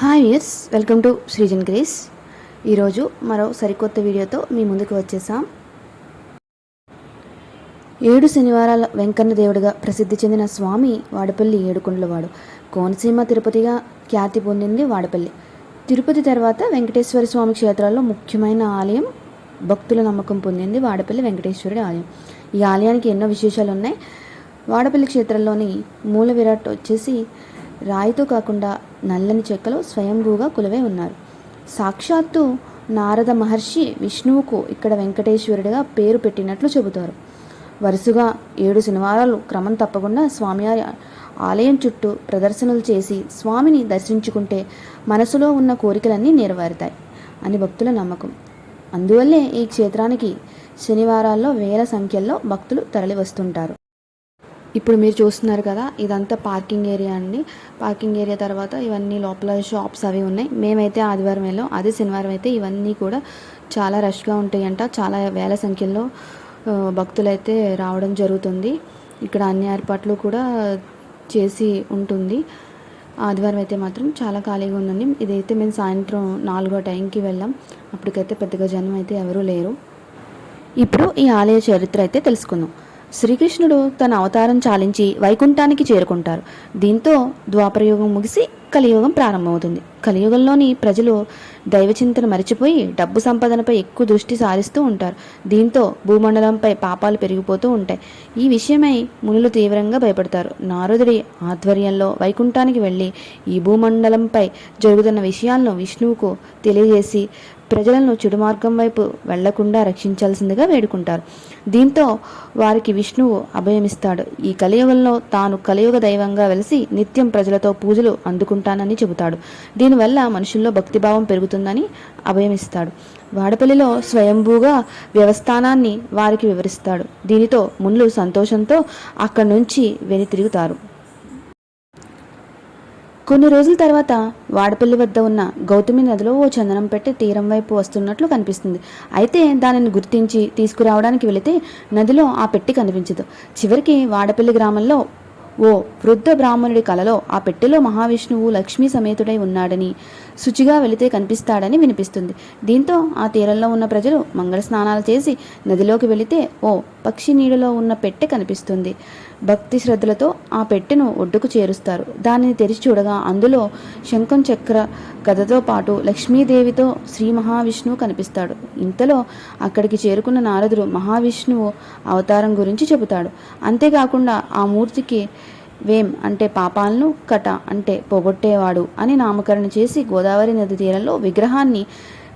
Hi yes welcome to Srujan grace ఈరోజు మరో సరికొత్త వీడియోతో మీ ముందుకు వచ్చేసాం. ఏడు శనివారాల వెంకన్న దేవుడిగా ప్రసిద్ధి చెందిన స్వామి వాడపల్లి ఏడుకొండలవాడు. కోనసీమ తిరుపతిగా ఖ్యాతి పొందింది వాడపల్లి. తిరుపతి తర్వాత వెంకటేశ్వర స్వామి క్షేత్రాల్లో ముఖ్యమైన ఆలయం భక్తుల నమ్మకం పొందింది వాడపల్లి వెంకటేశ్వరుడి ఆలయం. ఈ ఆలయానికి ఎన్నో విశేషాలు ఉన్నాయి వాడపల్లి క్షేత్రంలోని మూల విరాట్ వచ్చేసి రాయితో కాకుండా నల్లని చెక్కలో స్వయంభూగా కొలువై ఉన్నారు. సాక్షాత్తు నారద మహర్షి విష్ణువుకు ఇక్కడ వెంకటేశ్వరుడిగా పేరు పెట్టినట్లు చెబుతారు. వరుసగా ఏడు శనివారాలు క్రమం తప్పకుండా స్వామివారి ఆలయం చుట్టూ ప్రదర్శనలు చేసి స్వామిని దర్శించుకుంటే మనసులో ఉన్న కోరికలన్నీ నెరవేరుతాయి అని భక్తుల నమ్మకం. అందువల్లే ఈ క్షేత్రానికి శనివారాల్లో వేల సంఖ్యల్లో భక్తులు తరలి వస్తుంటారు ఇప్పుడు మీరు చూస్తున్నారు కదా ఇదంతా పార్కింగ్ ఏరియా అండి. పార్కింగ్ ఏరియా తర్వాత ఇవన్నీ లోపల షాప్స్ అవి ఉన్నాయి. మేమైతే ఆదివారం వెళ్ళాం. అదే శనివారం అయితే ఇవన్నీ కూడా చాలా రష్గా ఉంటాయంట. చాలా వేల సంఖ్యలో భక్తులైతే రావడం జరుగుతుంది. ఇక్కడ అన్ని ఏర్పాట్లు కూడా చేసి ఉంటుంది. ఆదివారం అయితే మాత్రం చాలా ఖాళీగా ఉందండి ఇదైతే మేము సాయంత్రం నాలుగో టైంకి వెళ్ళాం. అప్పటికైతే పెద్దగా జనం అయితే ఎవరూ లేరు. ఇప్పుడు ఈ ఆలయ చరిత్ర అయితే తెలుసుకుందాం. శ్రీకృష్ణుడు తన అవతారం చాలించి వైకుంఠానికి చేరుకుంటారు. దీంతో ద్వాపరయుగం ముగిసి కలియుగం ప్రారంభమవుతుంది. కలియుగంలోని ప్రజలు దైవచింతన మరిచిపోయి డబ్బు సంపాదనపై ఎక్కువ దృష్టి సారిస్తూ ఉంటారు. దీంతో భూమండలంపై పాపాలు పెరిగిపోతూ ఉంటాయి. ఈ విషయమై మునులు తీవ్రంగా భయపడతారు. నారదుడి ఆధ్వర్యంలో వైకుంఠానికి వెళ్ళి ఈ భూమండలంపై జరుగుతున్న విషయాలను విష్ణువుకు తెలియజేసి ప్రజలను చెడు మార్గం వైపు వెళ్ళకుండా రక్షించాల్సిందిగా వేడుకుంటారు. దీంతో వారికి విష్ణువు అభయమిస్తాడు. ఈ కలియుగంలో తాను కలియుగ దైవంగా వెలిసి నిత్యం ప్రజలతో పూజలు చేసుకుంటానని చెబుతాడు. దీనివల్ల మనుషుల్లో భక్తిభావం పెరుగుతుందని అభయమిస్తాడు. వాడపల్లిలో స్వయంభూగా వ్యవస్థానాన్ని వారికి వివరిస్తాడు. దీనితో మునులు సంతోషంతో అక్కడి నుంచి వెనుతిరుగుతారు కొన్ని రోజుల తర్వాత వాడపల్లి వద్ద ఉన్న గౌతమి నదిలో ఓ చందనం పెట్టి తీరం వైపు వస్తున్నట్లు కనిపిస్తుంది. అయితే దానిని గుర్తించి తీసుకురావడానికి వెళితే నదిలో ఆ పెట్టి కనిపించదు. చివరికి వాడపల్లి గ్రామంలో ఓ వృద్ధ బ్రాహ్మణుడి కలలో ఆ పెట్టెలో మహావిష్ణువు లక్ష్మీ సమేతుడై ఉన్నాడని శుచిగా వెళితే కనిపిస్తాడని వినిపిస్తుంది. దీంతో ఆ తీరంలో ఉన్న ప్రజలు మంగళ స్నానాలు చేసి నదిలోకి వెళితే ఓ పక్షి నీడలో ఉన్న పెట్టె కనిపిస్తుంది. భక్తి శ్రద్ధలతో ఆ పెట్టెను ఒడ్డుకు చేరుస్తారు. దానిని తెరిచి చూడగా అందులో శంఖం చక్ర కథతో పాటు లక్ష్మీదేవితో శ్రీ మహావిష్ణువు కనిపిస్తాడు. ఇంతలో అక్కడికి చేరుకున్న నారదుడు మహావిష్ణువు అవతారం గురించి చెబుతాడు. అంతేకాకుండా ఆ మూర్తికి వేం అంటే పాపాలను కట అంటే పోగొట్టేవాడు అని నామకరణ చేసి గోదావరి నది తీరంలో విగ్రహాన్ని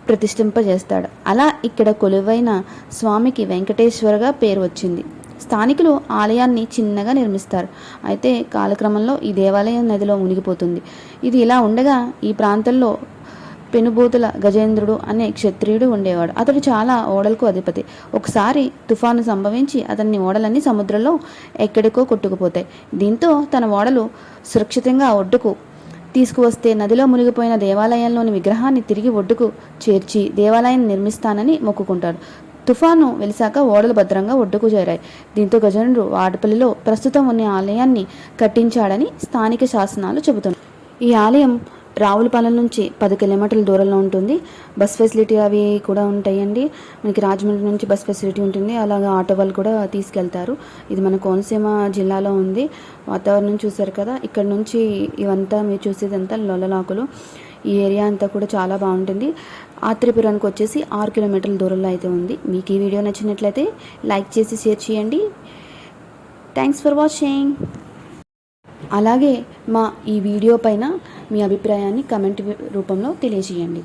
ప్రతిష్ఠింపజేస్తాడు. అలా ఇక్కడ కొలువైన స్వామికి వెంకటేశ్వరగా పేరు వచ్చింది. స్థానికులు ఆలయాన్ని చిన్నగా నిర్మిస్తారు. అయితే కాలక్రమంలో ఈ దేవాలయం నదిలో మునిగిపోతుంది. ఇది ఇలా ఉండగా ఈ ప్రాంతంలో పెనుబూతుల గజేంద్రుడు అనే క్షత్రియుడు ఉండేవాడు. అతడు చాలా ఓడలకు అధిపతి. ఒకసారి తుఫాను సంభవించి అతన్ని ఓడలన్నీ సముద్రంలో ఎక్కడికో కొట్టుకుపోతాయి. దీంతో తన ఓడలు సురక్షితంగా ఒడ్డుకు తీసుకువస్తే నదిలో మునిగిపోయిన దేవాలయంలోని విగ్రహాన్ని తిరిగి ఒడ్డుకు చేర్చి దేవాలయం నిర్మిస్తానని మొక్కుకుంటాడు. తుఫాను వెలిసాక ఓడలు భద్రంగా ఒడ్డుకు చేరాయి. దీంతో గజేంద్రుడు వాడపల్లిలో ప్రస్తుతం ఉన్న ఆలయాన్ని కట్టించాడని స్థానిక శాసనాలు చెబుతున్నాయి. ఈ ఆలయం రావులపాలెం నుంచి పది కిలోమీటర్ల దూరంలో ఉంటుంది. బస్ ఫెసిలిటీ అవి కూడా ఉంటాయండి. మనకి రాజమండ్రి నుంచి బస్ ఫెసిలిటీ ఉంటుంది. అలాగే ఆటో వాళ్ళు కూడా తీసుకెళ్తారు. ఇది మన కోనసీమ జిల్లాలో ఉంది. వాతావరణం చూశారు కదా. ఇక్కడ నుంచి ఇవంతా మీరు చూసేదంతా లొల్లలాకులు. ఈ ఏరియా అంతా కూడా చాలా బాగుంటుంది. ఆత్రిపురానికి వచ్చేసి ఆరు కిలోమీటర్ల దూరంలో అయితే ఉంది. మీకు ఈ వీడియో నచ్చినట్లయితే లైక్ చేసి షేర్ చేయండి. Thanks for watching. అలాగే మా ఈ వీడియో పైన మీ అభిప్రాయాన్ని కమెంట్ రూపంలో తెలియజేయండి.